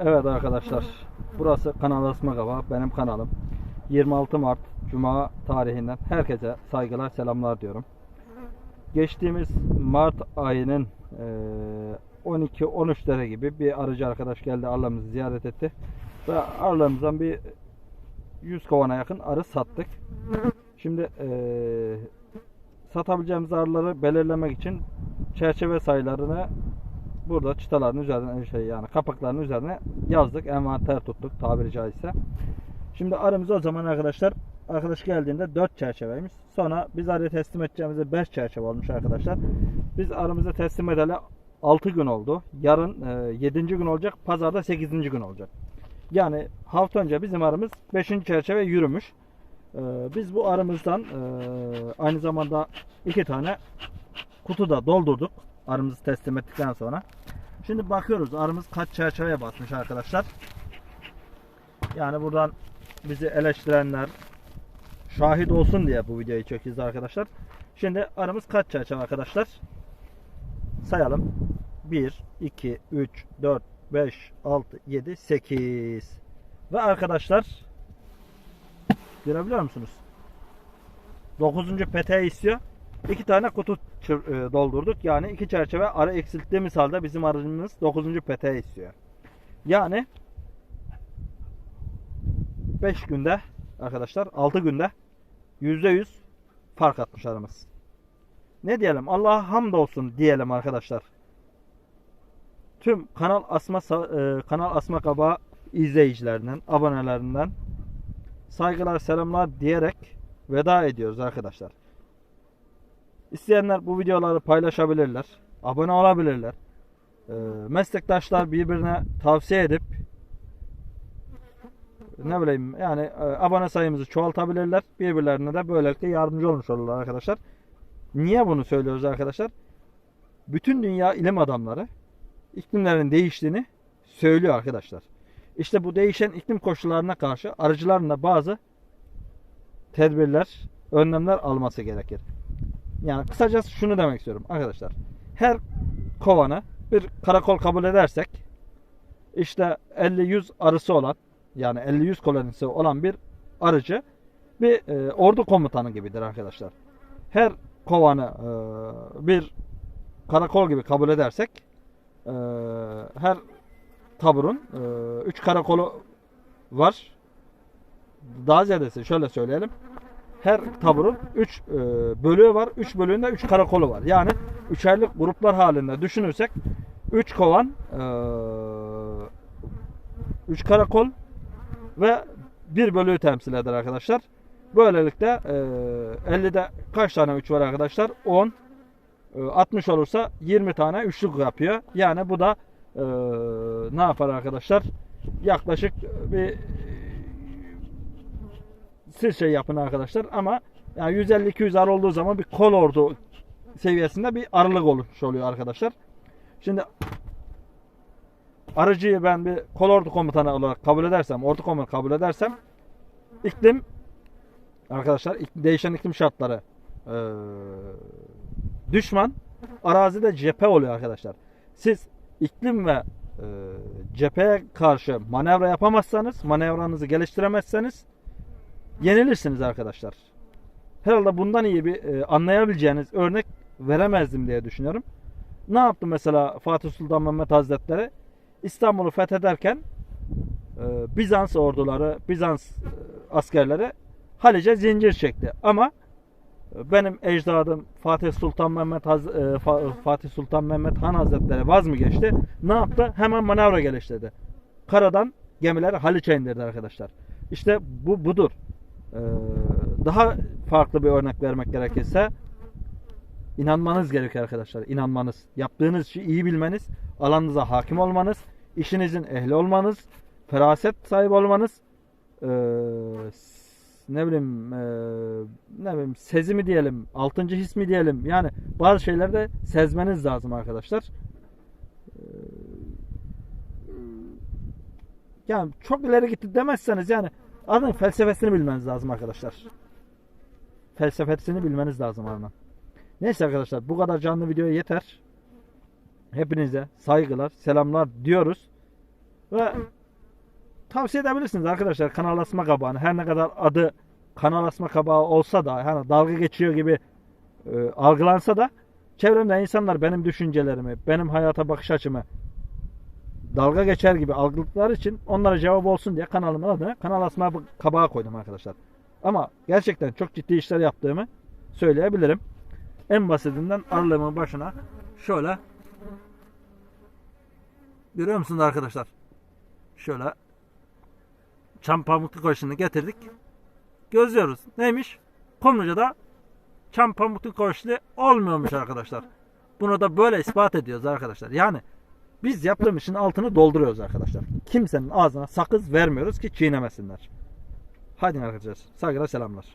Evet arkadaşlar. Burası Kanal Asma Kaba. Benim kanalım. 26 Mart Cuma tarihinden herkese saygılar selamlar diyorum. Geçtiğimiz Mart ayının eee, 12-13'lere gibi bir arıcı arkadaş geldi arlamızı ziyaret etti. Ve arlamızdan bir 100 kovana yakın arı sattık. Şimdi satabileceğimiz arıları belirlemek için çerçeve sayılarını burada çıtaların üzerine şey yani kapakların üzerine yazdık. Envanter tuttuk tabiri caizse. Şimdi arımız o zaman arkadaşlar arkadaş geldiğinde 4 çerçeveymiş. Sonra biz arıyı teslim edeceğimizde 5 çerçeve olmuş arkadaşlar. Biz arımızı teslim edeli 6 gün oldu. Yarın 7. gün olacak. Pazarda 8. gün olacak. Yani hafta önce bizim arımız 5. çerçeve yürümüş. Ee, Biz bu arımızdan e, aynı zamanda iki tane kutu da doldurduk. Arımızı teslim ettikten sonra. Şimdi bakıyoruz arımız kaç çerçeveye basmış arkadaşlar. Yani buradan bizi eleştirenler şahit olsun diye bu videoyu çekiyoruz arkadaşlar. Şimdi arımız kaç çerçeve arkadaşlar? Sayalım. 1, 2, 3, 4, 5, 6, 7, 8. Ve arkadaşlar görebiliyor musunuz? 9. peteği istiyor. İki tane kutu e, doldurduk. Yani iki çerçeve arı eksilttiğimiz halde bizim aracımız 9. peteği istiyor. Yani 5 günde arkadaşlar 6 günde %100 fark atmış aramız. Ne diyelim? Allah'a hamdolsun diyelim arkadaşlar. Tüm kanal asma e, kanal asma kaba izleyicilerinden, abonelerinden saygılar, selamlar diyerek veda ediyoruz arkadaşlar. İsteyenler bu videoları paylaşabilirler. Abone olabilirler. Ee, meslektaşlar birbirine tavsiye edip ne bileyim yani e, abone sayımızı çoğaltabilirler. Birbirlerine de böylelikle yardımcı olmuş olurlar arkadaşlar. Niye bunu söylüyoruz arkadaşlar? Bütün dünya ilim adamları iklimlerin değiştiğini söylüyor arkadaşlar. İşte bu değişen iklim koşullarına karşı arıcıların da bazı tedbirler, önlemler alması gerekir. Yani kısacası şunu demek istiyorum arkadaşlar. Her kovanı bir karakol kabul edersek işte 50-100 arısı olan yani 50-100 kolonisi olan bir arıcı bir e, ordu komutanı gibidir arkadaşlar. Her kovanı e, bir karakol gibi kabul edersek e, her taburun 3 karakolu var. Daha ziyadesi şöyle söyleyelim her taburun 3 bölüğü var. 3 bölüğünde 3 karakolu var. Yani üçerlik gruplar halinde düşünürsek 3 kovan 3 karakol ve 1 bölüğü temsil eder arkadaşlar. Böylelikle e, 50'de kaç tane 3 var arkadaşlar? 10 e, 60 olursa 20 tane üçlük yapıyor. Yani bu da e, ne yapar arkadaşlar? Yaklaşık bir siz şey yapın arkadaşlar ama yani 150-200 arı olduğu zaman bir kol ordu seviyesinde bir arılık olmuş oluyor arkadaşlar. Şimdi arıcıyı ben bir kol ordu komutanı olarak kabul edersem, ordu komutanı kabul edersem iklim arkadaşlar değişen iklim şartları eee, düşman arazide cephe oluyor arkadaşlar. Siz iklim ve eee, cepheye karşı manevra yapamazsanız, manevranızı geliştiremezseniz yenilirsiniz arkadaşlar. Herhalde bundan iyi bir e, anlayabileceğiniz örnek veremezdim diye düşünüyorum. Ne yaptı mesela Fatih Sultan Mehmet Hazretleri? İstanbul'u fethederken e, Bizans orduları, Bizans e, askerleri Halice zincir çekti. Ama e, benim ecdadım Fatih Sultan Mehmet Haz- e, Fa- Fatih Sultan Mehmet Han Hazretleri vaz mı geçti? Ne yaptı? Hemen manevra geliştirdi. Karadan gemileri Haliç'e indirdi arkadaşlar. İşte bu budur. Ee, daha farklı bir örnek vermek gerekirse inanmanız gerekiyor arkadaşlar. İnanmanız. Yaptığınız işi iyi bilmeniz, alanınıza hakim olmanız, işinizin ehli olmanız, feraset sahibi olmanız, ee, ne bileyim ee, ne bileyim sezi mi diyelim, altıncı his mi diyelim. Yani bazı şeyleri de sezmeniz lazım arkadaşlar. Yani çok ileri gitti demezseniz yani Adın felsefesini bilmeniz lazım arkadaşlar. Felsefesini bilmeniz lazım adının. Neyse arkadaşlar bu kadar canlı video yeter. Hepinize saygılar, selamlar diyoruz. Ve tavsiye edebilirsiniz arkadaşlar kanal asma kabağını. Her ne kadar adı kanal asma kabağı olsa da hani dalga geçiyor gibi e, algılansa da çevremde insanlar benim düşüncelerimi, benim hayata bakış açımı dalga geçer gibi algıladıkları için onlara cevap olsun diye kanalımın adına kanal asma kabağı koydum arkadaşlar. Ama gerçekten çok ciddi işler yaptığımı söyleyebilirim. En basitinden aralığımın başına şöyle görüyor musunuz arkadaşlar? Şöyle çam pamuklu koşunu getirdik. Gözlüyoruz. Neymiş? Kumluca'da çam pamuklu koşulu olmuyormuş arkadaşlar. Bunu da böyle ispat ediyoruz arkadaşlar. Yani biz yaptığımız işin altını dolduruyoruz arkadaşlar. Kimsenin ağzına sakız vermiyoruz ki çiğnemesinler. Hadi arkadaşlar. Saygılar selamlar.